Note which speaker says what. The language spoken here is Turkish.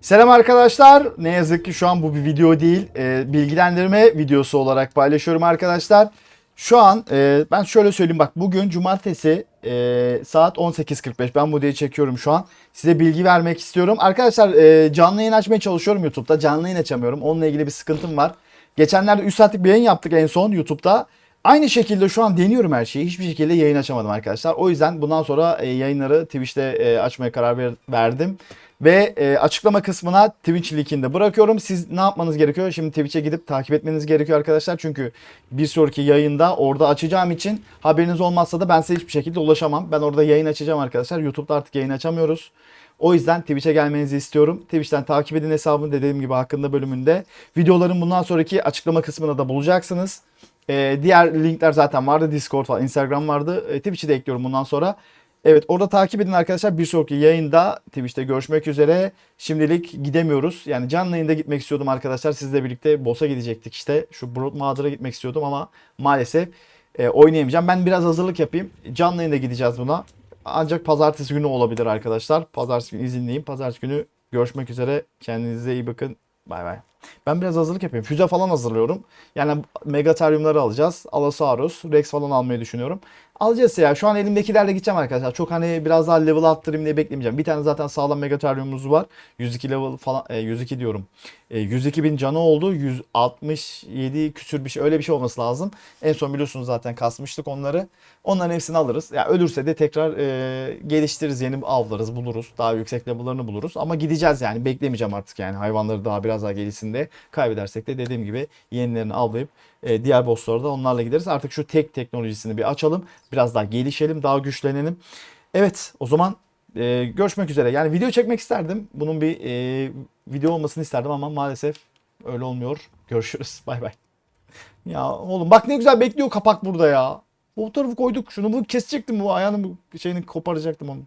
Speaker 1: Selam arkadaşlar. Ne yazık ki şu an bu bir video değil. e, bilgilendirme videosu olarak paylaşıyorum arkadaşlar. Şu an e, ben şöyle söyleyeyim bak bugün cumartesi e, saat 18.45 ben bu videoyu çekiyorum şu an. Size bilgi vermek istiyorum. Arkadaşlar e, canlı yayın açmaya çalışıyorum YouTube'da. Canlı yayın açamıyorum. Onunla ilgili bir sıkıntım var. Geçenlerde 3 saatlik bir yayın yaptık en son YouTube'da. Aynı şekilde şu an deniyorum her şeyi. Hiçbir şekilde yayın açamadım arkadaşlar. O yüzden bundan sonra e, yayınları Twitch'te e, açmaya karar ver- verdim. Ve e, açıklama kısmına Twitch linkini de bırakıyorum. Siz ne yapmanız gerekiyor? Şimdi Twitch'e gidip takip etmeniz gerekiyor arkadaşlar. Çünkü bir sonraki yayında orada açacağım için haberiniz olmazsa da ben size hiçbir şekilde ulaşamam. Ben orada yayın açacağım arkadaşlar. YouTube'da artık yayın açamıyoruz. O yüzden Twitch'e gelmenizi istiyorum. Twitch'ten takip edin hesabını dediğim gibi hakkında bölümünde. Videoların bundan sonraki açıklama kısmına da bulacaksınız. Ee, diğer linkler zaten vardı. Discord falan, Instagram vardı. Ee, Twitch'i de ekliyorum bundan sonra. Evet orada takip edin arkadaşlar. Bir sonraki yayında Twitch'te görüşmek üzere. Şimdilik gidemiyoruz. Yani canlı yayında gitmek istiyordum arkadaşlar. Sizle birlikte boss'a gidecektik işte. Şu Broad Mağdur'a gitmek istiyordum ama maalesef e, oynayamayacağım. Ben biraz hazırlık yapayım. Canlı yayında gideceğiz buna. Ancak pazartesi günü olabilir arkadaşlar. Pazartesi günü izinliyim. Pazartesi günü görüşmek üzere. Kendinize iyi bakın. Bay bay. Ben biraz hazırlık yapayım. Füze falan hazırlıyorum. Yani Megatherium'ları alacağız. Allosaurus, Rex falan almayı düşünüyorum. Alacağız ya. Şu an elimdekilerle gideceğim arkadaşlar. Çok hani biraz daha level arttırayım diye beklemeyeceğim. Bir tane zaten sağlam Megatherium'umuz var. 102 level falan, e, 102 diyorum. E, 102 bin canı oldu. 167 küsür bir şey öyle bir şey olması lazım. En son biliyorsunuz zaten kasmıştık onları. Onların hepsini alırız. Ya ölürse de tekrar e, geliştiririz, yeni avlarız, buluruz. Daha yüksek level'larını buluruz. Ama gideceğiz yani. Beklemeyeceğim artık yani. Hayvanları daha biraz daha gelişsin de. Kaybedersek de dediğim gibi yenilerini avlayıp e, diğer bosslara da onlarla gideriz. Artık şu tek teknolojisini bir açalım. Biraz daha gelişelim, daha güçlenelim. Evet, o zaman e, görüşmek üzere. Yani video çekmek isterdim. Bunun bir e, video olmasını isterdim ama maalesef öyle olmuyor. Görüşürüz. Bay bay. Ya oğlum bak ne güzel bekliyor kapak burada ya. Bu tarafı koyduk. Şunu bu kesecektim bu ayağını bu şeyini koparacaktım onu.